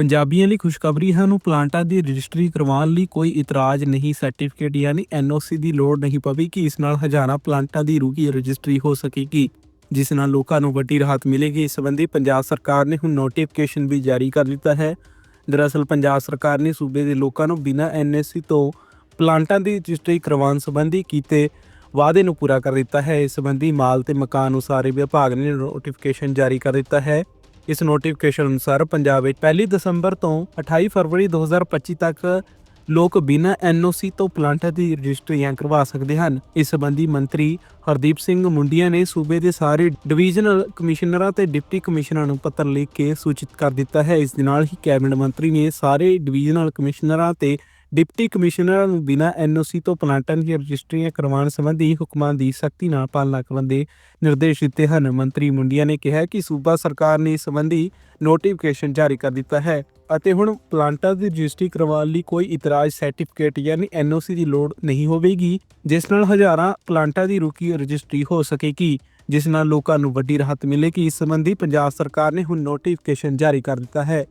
ਪੰਜਾਬੀਆਂ ਲਈ ਖੁਸ਼ਖਬਰੀ ਹੈ ਨੂੰ ਪਲਾਂਟਾਂ ਦੀ ਰਜਿਸਟਰੀ ਕਰਵਾਉਣ ਲਈ ਕੋਈ ਇਤਰਾਜ਼ ਨਹੀਂ ਸਰਟੀਫਿਕੇਟ ਯਾਨੀ ਐਨਓਸੀ ਦੀ ਲੋੜ ਨਹੀਂ ਪਵੇਗੀ ਇਸ ਨਾਲ ਹਜ਼ਾਰਾਂ ਪਲਾਂਟਾਂ ਦੀ ਰੂਗੀ ਰਜਿਸਟਰੀ ਹੋ ਸਕੇਗੀ, ਜਿਸ ਨਾਲ ਲੋਕਾਂ ਨੂੰ ਵੱਡੀ ਰਾਹਤ ਮਿਲੇਗੀ। ਇਸ ਸੰਬੰਧੀ ਪੰਜਾਬ ਸਰਕਾਰ ਨੇ ਹੁਣ ਨੋਟੀਫਿਕੇਸ਼ਨ ਵੀ ਜਾਰੀ ਕਰ ਦਿੱਤਾ ਹੈ। ਦਰਅਸਲ ਪੰਜਾਬ ਸਰਕਾਰ ਨੇ ਸੂਬੇ ਦੇ ਲੋਕਾਂ ਨੂੰ ਬਿਨਾਂ ਐਨਐਸਸੀ ਤੋਂ ਪਲਾਂਟਾਂ ਦੀ ਰਜਿਸਟਰੀ ਕਰਵਾਉਣ ਸੰਬੰਧੀ ਕੀਤੇ ਵਾਅਦੇ ਨੂੰ ਪੂਰਾ ਕਰ ਦਿੱਤਾ ਹੈ। ਇਸ ਸੰਬੰਧੀ ਮਾਲ ਤੇ ਮਕਾਨ ਉਸਾਰੀ ਵਿਭਾਗ ਨੇ ਨੋਟੀਫਿਕੇਸ਼ਨ ਜਾਰੀ ਕਰ ਦਿੱਤਾ ਹੈ। ਇਸ ਨੋਟੀਫਿਕੇਸ਼ਨ ਅਨੁਸਾਰ ਪੰਜਾਬ ਵਿੱਚ 1 ਦਸੰਬਰ ਤੋਂ 28 ਫਰਵਰੀ 2025 ਤੱਕ ਲੋਕ ਬਿਨਾਂ ਐਨਓਸੀ ਤੋਂ ਪਲਾਂਟਾਂ ਦੀ ਰਜਿਸਟਰੀਆਂ ਕਰਵਾ ਸਕਦੇ ਹਨ। ਇਸ ਸੰਬੰਧੀ ਮੰਤਰੀ ਹਰਦੀਪ ਸਿੰਘ ਮੁੰਡੀਆਂ ਨੇ ਸੂਬੇ ਦੇ ਸਾਰੇ ਡਿਵੀਜ਼ਨਲ ਕਮਿਸ਼ਨਰਾਂ ਤੇ ਡਿਪਟੀ ਕਮਿਸ਼ਨਰਾਂ ਨੂੰ ਪੱਤਰ ਲਿਖ ਕੇ ਸੂਚਿਤ ਕਰ ਦਿੱਤਾ ਹੈ। ਇਸ ਦੇ ਨਾਲ ਹੀ ਕੈਬਨਿਟ ਮੰਤਰੀ ਨੇ ਸਾਰੇ ਡਿਵੀਜ਼ਨਲ ਕਮਿਸ਼ਨਰਾਂ ਤੇ ਡਿਪਟੀ ਕਮਿਸ਼ਨਰਾਂ ਨੂੰ ਬਿਨਾਂ ਐਨਓਸੀ ਤੋਂ ਪਲਾਂਟਾਂ ਦੀਆਂ ਰਜਿਸਟਰੀਆਂ ਕਰਵਾਉਣ ਸੰਬੰਧੀ ਹੁਕਮਾਂ ਦੀ ਸਖਤੀ ਨਾਲ ਪਾਲਣਾ ਕਰਨ ਦੇ ਨਿਰਦੇਸ਼ ਦਿੱਤੇ ਹਨ। ਮੰਤਰੀ ਮੁੰਡੀਆਂ ਨੇ ਕਿਹਾ ਕਿ ਸੂਬਾ ਸਰਕਾਰ ਨੇ ਇਸ ਸੰਬੰਧੀ ਨੋਟੀਫਿਕੇਸ਼ਨ ਜਾਰੀ ਕਰ ਦਿੱਤਾ ਹੈ ਅਤੇ ਹੁਣ ਪਲਾਂਟਾਂ ਦੀ ਰਜਿਸਟਰੀ ਕਰਵਾਉਣ ਲਈ ਕੋਈ ਇਤਰਾਜ਼ ਸਰਟੀਫਿਕੇਟ ਯਾਨੀ ਐਨਓਸੀ ਦੀ ਲੋੜ ਨਹੀਂ ਹੋਵੇਗੀ, ਜਿਸ ਨਾਲ ਹਜ਼ਾਰਾਂ ਪਲਾਂਟਾਂ ਦੀ ਰੁਕੀ ਰਜਿਸਟਰੀ ਹੋ ਸਕੇਗੀ, ਜਿਸ ਨਾਲ ਲੋਕਾਂ ਨੂੰ ਵੱਡੀ ਰਾਹਤ ਮਿਲੇਗੀ। ਇਸ ਸੰਬੰਧੀ ਪੰਜਾਬ ਸਰਕਾਰ ਨੇ ਹੁਣ ਨੋਟੀਫਿਕੇਸ਼ਨ ਜਾਰੀ ਕਰ ਦਿੱਤਾ ਹੈ।